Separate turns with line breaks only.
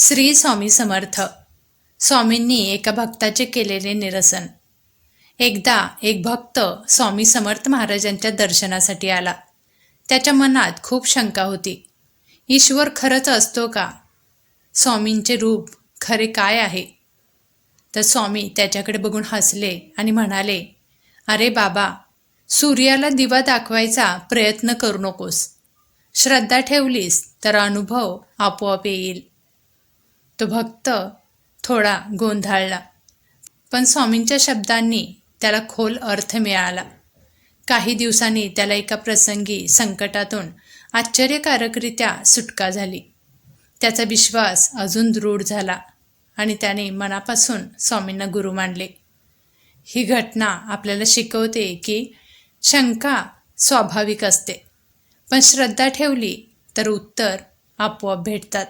श्री स्वामी समर्थ. स्वामींनी एका भक्ताचे केलेले निरसन. एकदा एक भक्त स्वामी समर्थ महाराजांच्या दर्शनासाठी आला. त्याच्या मनात खूप शंका होती. ईश्वर खरंच असतो का? स्वामींचे रूप खरे काय आहे? तर स्वामी त्याच्याकडे बघून हसले आणि म्हणाले अरे बाबा सूर्याला दिवा दाखवायचा प्रयत्न करू नकोस. श्रद्धा ठेवलीस तर अनुभव आपोआप येईल. तो भक्त थोडा गोंधळला. पण स्वामींच्या शब्दांनी त्याला खोल अर्थ मिळाला. काही दिवसांनी त्याला एका प्रसंगी संकटातून आश्चर्यकारकरित्या सुटका झाली. त्याचा विश्वास अजून दृढ झाला आणि त्याने मनापासून स्वामींना गुरु मानले. ही घटना आपल्याला शिकवते की शंका स्वाभाविक असते. पण श्रद्धा ठेवली तर उत्तर आपोआप भेटतात.